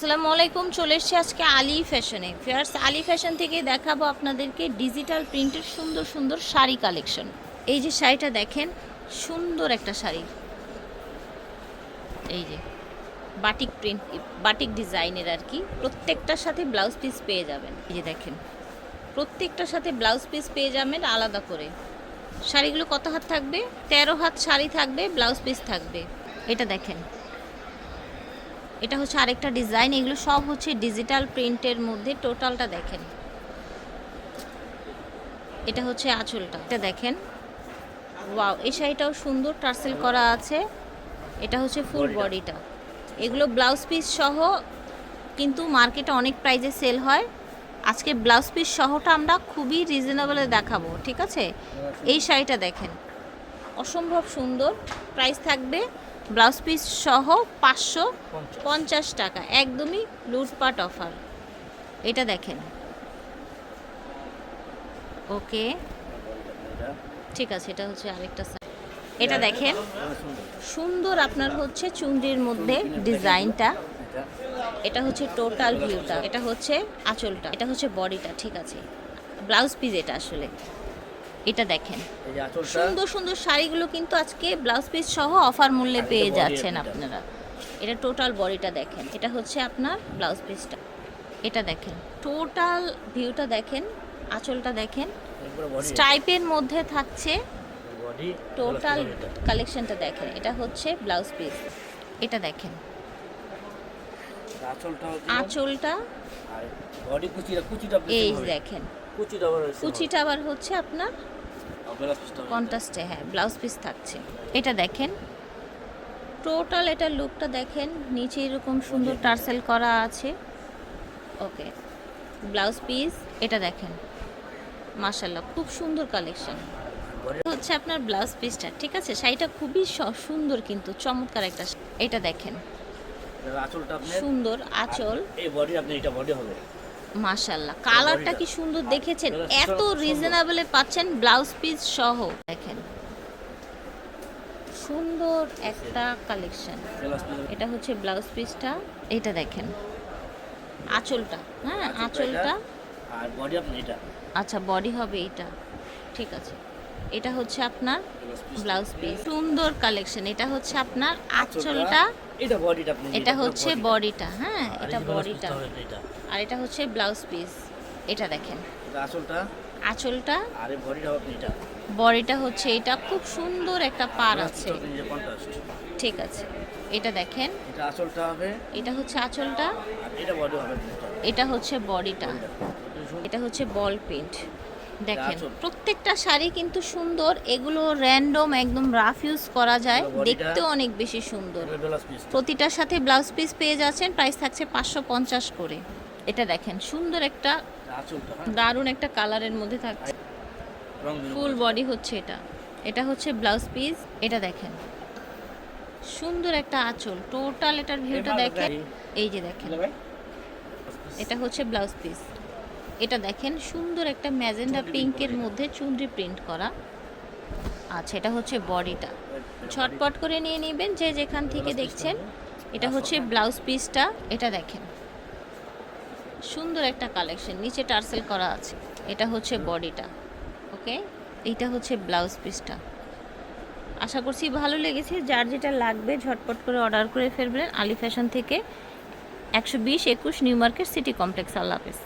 আসসালামু আলাইকুম, চলে এসেছি আজকে আলী ফ্যাশনে। ফিয়ার্স আলী ফ্যাশন থেকে দেখাবো আপনাদেরকে ডিজিটাল প্রিন্টের সুন্দর সুন্দর শাড়ি কালেকশন। এই যে শাড়িটা দেখেন, সুন্দর একটা শাড়ি। এই যে, বাটিক প্রিন্ট, বাটিক ডিজাইনের আর কি। প্রত্যেকটার সাথে ব্লাউজ পিস পেয়ে যাবেন। এই যে দেখেন, প্রত্যেকটার সাথে ব্লাউজ পিস পেয়ে যাবেন আলাদা করে। শাড়িগুলো কত হাত থাকবে? তেরো হাত শাড়ি থাকবে, ব্লাউজ পিস থাকবে। এটা দেখেন এটা হচ্ছে আরেকটা ডিজাইন এগুলো সব হচ্ছে ডিজিটাল প্রিন্টের মধ্যে টোটালটা দেখেন। এটা হচ্ছে আঁচলটা। এটা দেখেন। ওয়াও এই শাড়িটাও সুন্দর টার্সেল করা আছে। এটা হচ্ছে ফুল বডিটা। এগুলো ব্লাউজ পিস সহ কিন্তু মার্কেটে অনেক প্রাইজে সেল হয়। আজকে ব্লাউজ পিস সহটা আমরা খুবই রিজনেবলে দেখাবো ঠিক আছে? এই শাড়িটা দেখেন। অসম্ভব সুন্দর প্রাইস থাকবে ব্লাউজ পিস সহ পাঁচশো পঞ্চাশ টাকা। একদমই লুটপাট অফার। এটা দেখেন। ওকে। ঠিক আছে, এটা হচ্ছে আরেকটা। এটা দেখেন। সুন্দর আপনার হচ্ছে চুনরির মধ্যে ডিজাইনটা। এটা হচ্ছে টোটাল ভিউটা। এটা হচ্ছে আঁচলটা। এটা হচ্ছে বডিটা। ঠিক আছে। ব্লাউজ পিস এটা আসলে। এটা দেখেন। সুন্দর সুন্দর শাড়িগুলো কিন্তু আজকে ব্লাউজ পিস সহ অফার মূল্যে পেয়ে যাচ্ছেন আপনারা। এটা টোটাল বডিটা দেখেন। এটা হচ্ছে আপনার ব্লাউজ পিসটা। এটা দেখেন। টোটাল ভিউটা দেখেন আঁচলটা দেখেন। স্টাইপের মধ্যে থাকছে টোটাল কালেকশনটা দেখেন। এটা হচ্ছে ব্লাউজ পিস। এটা দেখেন। আঁচলটা এই দেখেন। কুচিটা আবার হচ্ছে কুচিটা আবার হচ্ছে আপনার। কন্ট্রাস্টে হ্যাঁ ব্লাউজ পিস থাকছে। এটা দেখেন। টোটাল এটা লুকটা দেখেন। নিচে এরকম সুন্দর টার্সেল করা আছে। ওকে ব্লাউজ পিস এটা দেখেন। মাশাল্লাহ খুব সুন্দর কালেকশন হচ্ছে আপনার ব্লাউজ পিসটা ঠিক আছে? শাড়িটা খুবই সুন্দর কিন্তু চমৎকার একটা এটা দেখেন। সুন্দর আঁচল। এই বডি আপনি এটা বডি হবে। মাশাল্লাহ কালারটা কি সুন্দর দেখেছেন? এত রিজনেবলে পাচ্ছেন ব্লাউজ পিস সহ। দেখেন। সুন্দর একটা কালেকশন এটা হচ্ছে ব্লাউজ পিসটা এটা দেখেন। আঁচলটা। হ্যাঁ আঁচলটা। আর বডি আপনি এটা? আচ্ছা বডি হবে এটা। ঠিক আছে। এটা হচ্ছে আপনার ব্লাউজ ব্লাউজ পিস সুন্দর কালেকশন এটা হচ্ছে আপনার আঁচলটা। এটা বডিটা আপনি এটা হচ্ছে বডিটা হ্যাঁ এটা বডিটা আর এটা হচ্ছে ব্লাউজ পিস এটা দেখেন। আঁচলটা? আঁচলটা? আর বডিটা আপনি এটা। বডিটা হচ্ছে এটা খুব সুন্দর একটা পার আছে। ঠিক আছে এটা দেখেন। এটা আঁচলটা হবে। এটা হচ্ছে আঁচলটা। এটা বডি হবে এটা। হচ্ছে বডিটা। এটা হচ্ছে বল প্রিন্ট দেখেন প্রত্যেকটা শাড়ি কিন্তু সুন্দর এগুলো র্যান্ডম একদম রাফ ইউজ করা যায় এগুলো bodyটা- দেখতে অনেক বেশি সুন্দর। প্রতিটার সাথে ব্লাউজ পিস পেয়ে যাচ্ছেন প্রাইস থাকছে পাঁচশো পঞ্চাশ করে। এটা দেখেন সুন্দর একটা আঁচলটা হ্যাঁ। দারুণ একটা কালারের মধ্যে থাকছে। ফুল বডি হচ্ছে এটা। এটা হচ্ছে ব্লাউজ পিস এটা দেখেন। সুন্দর একটা আঁচল টোটাল এটার ভিউটা দেখেন। এই যে দেখেন। এটা হচ্ছে ব্লাউজ পিস এটা দেখেন সুন্দর একটা ম্যাজেন্ডা পিঙ্কের মধ্যে চুনরি প্রিন্ট করা। আচ্ছা এটা হচ্ছে বডিটা। ছটপট করে নিয়ে নেবেন যে যেখান থেকে দেখছেন। এটা হচ্ছে ব্লাউজ পিসটা এটা দেখেন। সুন্দর একটা কালেকশন নিচে টার্সেল করা আছে। এটা হচ্ছে বডিটা ওকে? এইটা হচ্ছে ব্লাউজ পিসটা আশা করছি ভালো লেগেছে। যার যেটা লাগবে ঝটপট করে অর্ডার করে ফেলবেন। আলি ফ্যাশন থেকে একশো বিশ একুশ নিউ মার্কেট সিটি কমপ্লেক্স আল্লাহ হাফেজ।